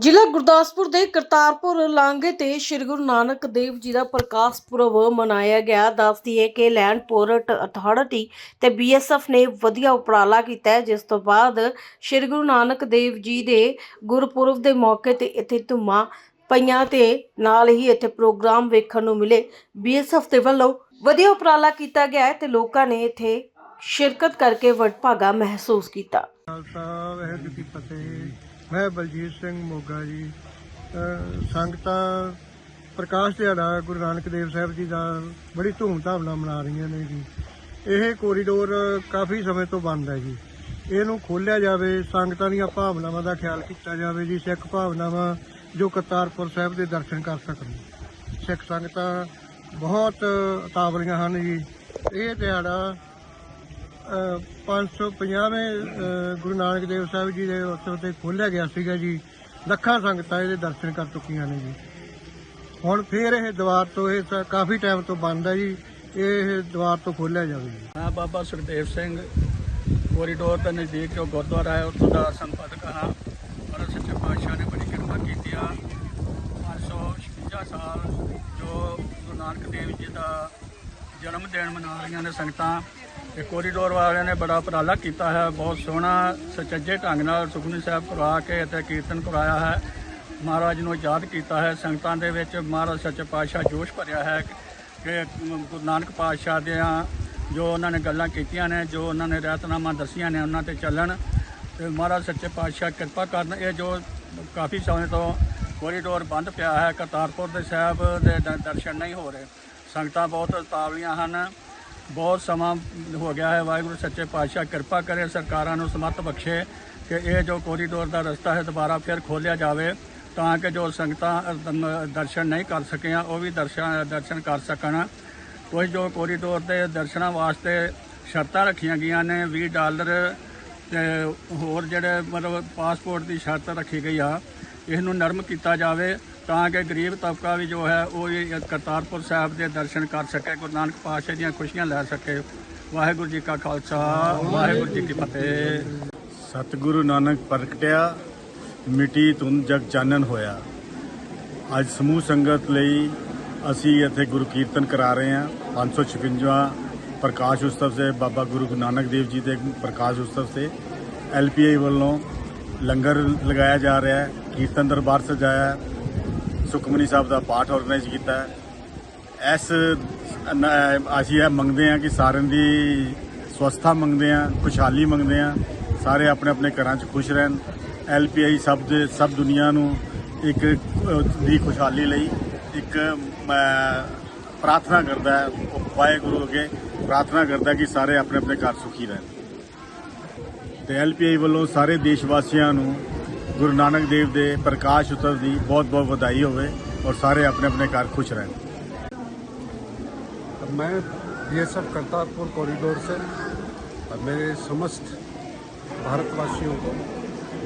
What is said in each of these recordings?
ਜ਼ਿਲ੍ਹਾ ਗੁਰਦਾਸਪੁਰ ਦੇ ਕਰਤਾਰਪੁਰ ਲਾਂਘੇ ਤੇ ਸ੍ਰੀ ਗੁਰੂ ਨਾਨਕ ਦੇਵ ਜੀ ਦਾ ਪ੍ਰਕਾਸ਼ ਪੁਰਬ ਮਨਾਇਆ ਗਿਆ। ਦੱਸਦੀ ਹੈ ਕਿ ਲੈਂਡ ਪੋਰਟ ਅਥਾਰਟੀ ਤੇ ਬੀਐਸਐਫ ਨੇ ਵਧੀਆ ਉਪਰਾਲਾ ਕੀਤਾ ਹੈ, ਜਿਸ ਤੋਂ ਬਾਅਦ ਸ੍ਰੀ ਗੁਰੂ ਨਾਨਕ ਦੇਵ ਜੀ ਦੇ ਗੁਰਪੁਰਬ ਦੇ ਮੌਕੇ ਤੇ ਇੱਥੇ ਧੁੰਮਾਂ ਪਈਆਂ ਤੇ ਨਾਲ ਹੀ ਇੱਥੇ ਪ੍ਰੋਗਰਾਮ ਵੇਖਣ ਨੂੰ ਮਿਲੇ। ਬੀਐਸਐਫ ਦੇ ਵੱਲੋਂ ਵਧੀਆ ਉਪਰਾਲਾ ਕੀਤਾ ਗਿਆ ਹੈ ਤੇ ਲੋਕਾਂ ਨੇ ਇੱਥੇ ਸ਼ਿਰਕਤ ਕਰਕੇ ਵਡਭਾਗਾ ਮਹਿਸੂਸ ਕੀਤਾ। ਖਾਲਸਾ, ਵਾਹਿਗੁਰੂ ਜੀ ਫਤਿਹ। ਮੈਂ ਬਲਜੀਤ ਸਿੰਘ ਮੋਗਾ ਜੀ। ਸੰਗਤਾਂ, ਪ੍ਰਕਾਸ਼ ਦਿਹਾੜਾ ਗੁਰੂ ਨਾਨਕ ਦੇਵ ਸਾਹਿਬ ਜੀ ਦਾ ਬੜੀ ਧੂਮਧਾਮ ਨਾਲ ਮਨਾ ਰਹੀਆਂ ਨੇ ਜੀ। ਇਹ ਕੋਰੀਡੋਰ ਕਾਫੀ ਸਮੇਂ ਤੋਂ ਬੰਦ ਹੈ ਜੀ। ਇਹਨੂੰ ਖੋਲ੍ਹਿਆ ਜਾਵੇ, ਸੰਗਤਾਂ ਦੀਆਂ ਭਾਵਨਾਵਾਂ ਦਾ ਖਿਆਲ ਕੀਤਾ ਜਾਵੇ ਜੀ, ਸਿੱਖ ਭਾਵਨਾਵਾਂ ਜੋ ਕਰਤਾਰਪੁਰ ਸਾਹਿਬ ਦੇ ਦਰਸ਼ਨ ਕਰ ਸਕਣ। ਸਿੱਖ ਸੰਗਤਾਂ ਬਹੁਤ ਉਤਾਵਲੀਆਂ ਹਨ ਜੀ। ਇਹ ਦਿਹਾੜਾ 550ਵੇਂ ਅ, ਗੁਰੂ ਨਾਨਕ ਦੇਵ ਸਾਹਿਬ ਜੀ ਦੇ ਉਤਸਵ ਤੇ ਖੋਲ੍ਹਿਆ ਗਿਆ ਸੀਗਾ ਜੀ। ਲੱਖਾਂ ਸੰਗਤਾਂ ਇਹਦੇ ਦਰਸ਼ਨ ਕਰ ਚੁੱਕੀਆਂ ਨੇ ਜੀ। ਹੁਣ ਫੇਰ ਇਹ ਦੀਵਾਰ ਤੋਂ ਇਹ ਤਾਂ ਕਾਫੀ ਟਾਈਮ ਤੋਂ ਬੰਦ ਹੈ ਜੀ। ਇਹ ਦੁਆਰ ਤੋਂ ਖੋਲ੍ਹਿਆ ਜਾਵੇ ਜੀ। ਮੈਂ ਬਾਬਾ ਸੁਖਦੇਵ ਸਿੰਘ ਕੋਰੀਡੋਰ ਦੇ ਨਜ਼ਦੀਕ ਜੋ ਗੁਰਦੁਆਰਾ ਹੈ ਉੱਥੋਂ ਦਾ ਸੰਪਾਦਕ ਹਾਂ ਪਰ ਸੱਚੇ ਪਾਤਸ਼ਾਹ ਨੇ ਬੜੀ ਕਿਰਪਾ ਕੀਤੀ ਆ। 556 ਸਾਲ ਜੋ ਗੁਰੂ ਨਾਨਕ ਦੇਵ ਜੀ ਦਾ ਜਨਮ ਦਿਨ ਮਨਾ ਰਹੀਆਂ ਨੇ ਸੰਗਤਾਂ ਇਹ ਕੋਰੀਡੋਰ ਵਾਲਿਆਂ ਨੇ ਬੜਾ ਉਪਰਾਲਾ ਕੀਤਾ ਹੈ। ਬਹੁਤ ਸੋਹਣਾ, ਸੁਚੱਜੇ ਢੰਗ ਨਾਲ ਸੁਖਮਨੀ ਸਾਹਿਬ ਕਰਵਾ ਕੇ ਅਤੇ ਕੀਰਤਨ ਕਰਾਇਆ ਹੈ। ਮਹਾਰਾਜ ਨੂੰ ਯਾਦ ਕੀਤਾ ਹੈ। ਸੰਗਤਾਂ ਦੇ ਵਿੱਚ ਮਹਾਰਾਜ ਸੱਚੇ ਪਾਤਸ਼ਾਹ ਜੋਸ਼ ਭਰਿਆ ਹੈ ਕਿ ਗੁਰੂ ਨਾਨਕ ਪਾਤਸ਼ਾਹ ਦੀਆਂ ਜੋ ਉਹਨਾਂ ਨੇ ਗੱਲਾਂ ਕੀਤੀਆਂ ਨੇ, ਜੋ ਉਹਨਾਂ ਨੇ ਰਹਿਤਨਾਮਾ ਦੱਸੀਆਂ ਨੇ, ਉਹਨਾਂ ਤੇ ਚੱਲਣ। ਤੇ ਮਹਾਰਾਜ ਸੱਚੇ ਪਾਤਸ਼ਾਹ ਕਿਰਪਾ ਕਰਨ। ਇਹ ਜੋ ਕਾਫੀ ਸਮੇਂ ਤੋਂ ਕੋਰੀਡੋਰ ਬੰਦ ਪਿਆ ਹੈ, ਕਰਤਾਰਪੁਰ ਦੇ ਸਾਹਿਬ ਦੇ, ਦਰਸ਼ਨ ਨਹੀਂ ਹੋ ਰਹੇ। ਸੰਗਤਾਂ ਬਹੁਤ ਉਤਾਵਲੀਆਂ ਹਨ। ਬਹੁਤ ਸਮਾਂ ਹੋ ਗਿਆ ਹੈ। ਵਾਹਿਗੁਰੂ ਸੱਚੇ ਪਾਤਸ਼ਾਹ ਕਿਰਪਾ ਕਰੇ, ਸਰਕਾਰਾਂ ਨੂੰ ਸਮਰਥ ਬਖਸ਼ੇ ਕਿ ਇਹ ਜੋ ਕੋਰੀਡੋਰ ਦਾ ਰਸਤਾ ਹੈ ਦੁਬਾਰਾ ਫਿਰ ਖੋਲ੍ਹਿਆ ਜਾਵੇ ਤਾਂ ਕਿ ਜੋ ਸੰਗਤਾਂ ਦਰਸ਼ਨ ਨਹੀਂ ਕਰ ਸਕੀਆਂ, ਉਹ ਵੀ ਦਰਸ਼ਨ ਦਰਸ਼ਨ ਕਰ ਸਕਣ। ਕੁਝ ਜੋ ਕੋਰੀਡੋਰ ਦੇ ਦਰਸ਼ਨਾਂ ਵਾਸਤੇ ਸ਼ਰਤਾਂ ਰੱਖੀਆਂ ਗਈਆਂ ਨੇ 20 ਡਾਲਰ, ਤੇ ਹੋਰ ਜਿਹੜੇ ਮਤਲਬ ਪਾਸਪੋਰਟ ਦੀ ਸ਼ਰਤ ਰੱਖੀ ਗਈ ਆ ਇਸ ਨੂੰ ਨਰਮ ਕੀਤਾ ਜਾਵੇ। ਤਾਂ ਕਿ ਗਰੀਬ ਤਬਕਾ ਵੀ ਜੋ ਹੈ ਉਹ ਵੀ ਕਰਤਾਰਪੁਰ ਸਾਹਿਬ ਦੇ ਦਰਸ਼ਨ ਕਰ ਸਕੇ, ਗੁਰੂ ਨਾਨਕ ਪਾਤਸ਼ਾਹ ਦੀਆਂ ਖੁਸ਼ੀਆਂ ਲੈ ਸਕੇ। ਵਾਹਿਗੁਰੂ ਜੀ ਕਾ ਖਾਲਸਾ, ਵਾਹਿਗੁਰੂ ਜੀ ਕੀ ਫਤਿਹ। ਸਤਿਗੁਰੂ ਨਾਨਕ ਪ੍ਰਗਟਿਆ, ਮਿਟੀ ਤੁਨ ਜਗ ਚਾਨਣ ਹੋਇਆ। ਅੱਜ ਸਮੂਹ ਸੰਗਤ ਲਈ ਅਸੀਂ ਇੱਥੇ ਗੁਰੂ ਕੀਰਤਨ ਕਰਾ ਰਹੇ ਹਾਂ। 556ਵਾਂ ਪ੍ਰਕਾਸ਼ ਉਤਸਵ ਸੇ ਬਾਬਾ ਗੁਰੂ ਨਾਨਕ ਦੇਵ ਜੀ ਦੇ ਪ੍ਰਕਾਸ਼ ਉਤਸਵ ਸੇ ਐਲਪੀਆਈ ਵੱਲੋਂ ਲੰਗਰ ਲਗਾਇਆ ਜਾ ਰਿਹਾ ਹੈ, ਕੀਰਤਨ ਦਰਬਾਰ ਸਜਾਇਆ ਹੈ। ਸੁਖਮਨੀ ਸਾਹਿਬ ਦਾ ਪਾਠ ਆਰਗੇਨਾਈਜ਼ ਕੀਤਾ ਹੈ। ਇਸ ਅਸੀਂ ਇਹ ਮੰਗਦੇ ਹਾਂ ਕਿ ਸਾਰਿਆਂ ਦੀ ਸਵਸਥਾ ਮੰਗਦੇ ਹਾਂ, ਖੁਸ਼ਹਾਲੀ ਮੰਗਦੇ ਹਾਂ। ਸਾਰੇ ਆਪਣੇ ਆਪਣੇ ਘਰਾਂ 'ਚ ਖੁਸ਼ ਰਹਿਣ। ਐਲਪੀਆਈ ਸਭ ਦੇ, ਸਭ ਦੁਨੀਆ ਨੂੰ ਇੱਕ, ਦੀ ਖੁਸ਼ਹਾਲੀ ਲਈ ਇੱਕ ਪ੍ਰਾਰਥਨਾ ਕਰਦਾ ਹੈ। ਵਾਹਿਗੁਰੂ ਅੱਗੇ ਪ੍ਰਾਰਥਨਾ ਕਰਦਾ ਕਿ ਸਾਰੇ ਆਪਣੇ ਆਪਣੇ ਘਰ ਸੁਖੀ ਰਹਿਣ। ਤੇ ਐਲਪੀਆਈ ਵੱਲੋਂ ਸਾਰੇ ਦੇਸ਼ ਵਾਸੀਆਂ ਨੂੰ ਗੁਰੂ ਨਾਨਕ ਦੇਵ ਦੇ ਪ੍ਰਕਾਸ਼ ਉਤਸਵ ਦੀ ਬਹੁਤ ਬਹੁਤ ਵਧਾਈ ਹੋਵੇ ਔਰ ਸਾਰੇ ਆਪਣੇ ਆਪਣੇ ਘਰ ਖੁਸ਼ ਰਹਿਣ मैं ये सब करतारपुर कॉरिडोर से और मेरे समस्त भारतवासियों को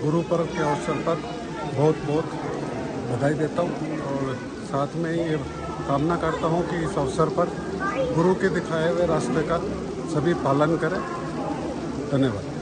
गुरु पर्व के अवसर पर बहुत बहुत बधाई देता हूँ और साथ में ये कामना करता हूँ कि इस अवसर पर गुरु के दिखाए हुए रास्ते का सभी पालन करें धन्यवाद